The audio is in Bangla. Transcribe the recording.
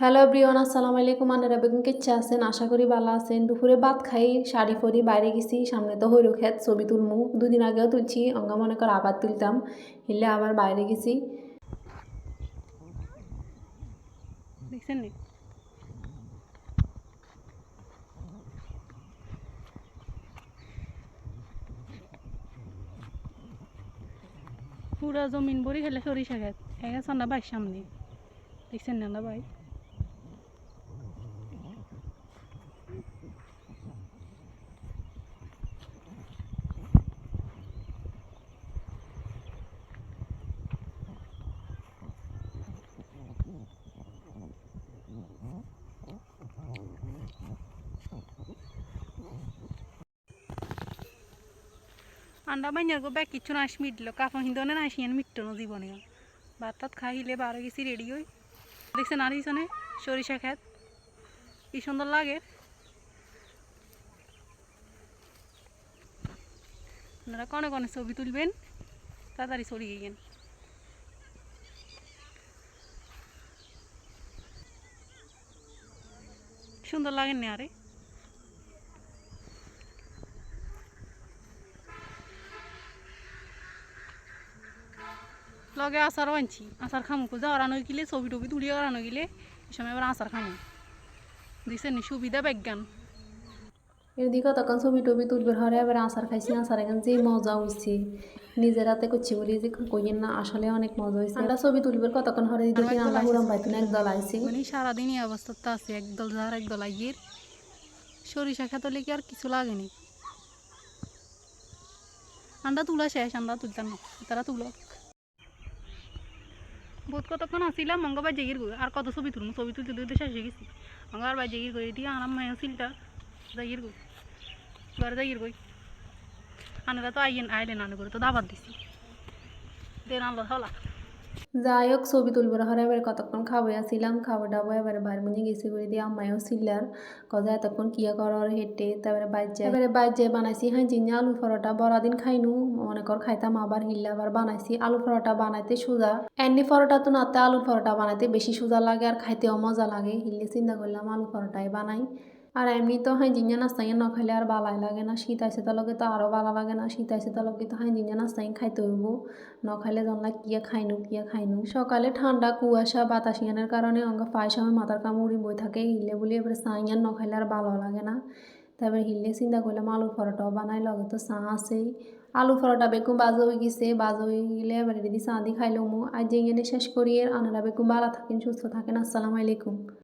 হ্যালো ব্রিয়ন আসসালামু আলাইকুম আনারা বেগুন কেচ্ছা আছেন? আশা করি ভালো আছেন। দুপুরে ভাত খাই, শাড়ি ফরি বাইরে গেছি, সামনে তো হইরো খেত ছবি তুলমু। দুদিন আগেও তুলছি, অঙ্গা মনে কর আবার তুলতাম। হিলে আবার বাইরে গেছি। দেখছেন পুরা জমিন ভরি খেলে সরিষা খেত বাই সামনে। দেখছেন না ভাই? আন্ডা বাইনার গো ব্যাগ কিচ্ছু না আস মিটলো হিন্দনে না আসিয়ান মিটতো না জীবনে। ভাত টাত খাইলে বারো গেছি রেডি হই। দেখছেন আর ইসনে সরিষা খেত কি সুন্দর লাগে। আপনারা কনে কনে ছবি তুলবেন? তাড়াতাড়ি সরিয়ে গেন। সুন্দর লাগেন না আরে। লগে আচারও আনছি। আচার খামু যা আনো গিলে ছবি টবি তুলি আনো গিলে এই সময় আবার আচার খামু। দিছে নি সুবিধা বিজ্ঞান। এদিকে তখন ছবি টবি তুলবার হরে এবার আচার খাইছি আচার এখন যে মজা হয়েছে নিজের হাতে করছি বলি যে কইয়েন না আসলে অনেক মজা হয়েছে আমরা ছবি তুলবার কতক্ষণ হরে দেখি হুরাম পাইতো না একদল আইছি। মানে সারাদিন এই অবস্থাতে আছে একদল যার একদল আইয়ের। সরিষা খেতলে কি আর কিছু লাগেনি আন্ডা তুলা শেষ আন্ডা তুলতাম না তারা তুলো বহুত কতক্ষণ আসিলাম মঙ্গলবার জেগির গো আর কত ছবি তুলুন ছবি তুলতে তুলতে শেষ হয়ে গেছি। মঙ্গলবার জেগির গই এটি আনাম মায় সিলটা জাগির গো ঘরে জাগির গই আনারা তো আইয়েন আইলেন আনে করে তো দাবাত দিছি। দেন আল্লাহ হলা। যাই হোক ছবি তুলবার হরে এবার কতক্ষণ খাব আসিলাম খাব দাবো এবারে বাইর মনে গেছি করে দিয়ে। আম্মাইও সিল্লার কজা এতক্ষণ কিয়া করার হেঁটে তারপরে যায় এবারে বাইর বানাইছি। হ্যাঁ জিনে আলু পরোটা বড় দিন খাইনু। মনে কর খাইতাম আবার হিল্লা আবার বানাইছি। আলু পরোটা বানাইতে সোজা। এমনি পরোটা তো নাতে আলু পরোটা বানাইতে বেশি সোজা লাগে আর খাইতেও মজা লাগে। হিল্লে চিন্তা করলাম আলু পরোটাই বানাই। আর এমনি তো হাই জিনিয়া নাস্তাই ন খাইলে আর বালাই লাগে না। শীত আইসে তো লগে তো আরও বালা লাগে না। শীত আইসে তো লগে তো হাই জিনিয়া নাস্তাই খাইতে হইব। ন খাইলে জানলা কিয়া খাইনু কিয়া খাইনু। সকালে ঠান্ডা কুয়াশা বাতাসিয়ানের কারণে অঙ্গ পায় সময় মাথার কামড়ি বই থাকে। হিলে বলি এবারে সাইয়ান ন খাইলে আর ভালো লাগে না। তারপরে হিলে চিন্তা করলাম আলু পরোটাও বানাই লগে তো চা আছেই। আলু পরোটা বেকুম বাজ হয়ে গেছে। বাজ হয়ে গেলে এবারে দিদি চা দি খাইলো মো আজ যে শেষ করিয়ে আর আনারা বেকুম ভালো থাকেন, সুস্থ থাকেন। আসসালামু আলাইকুম।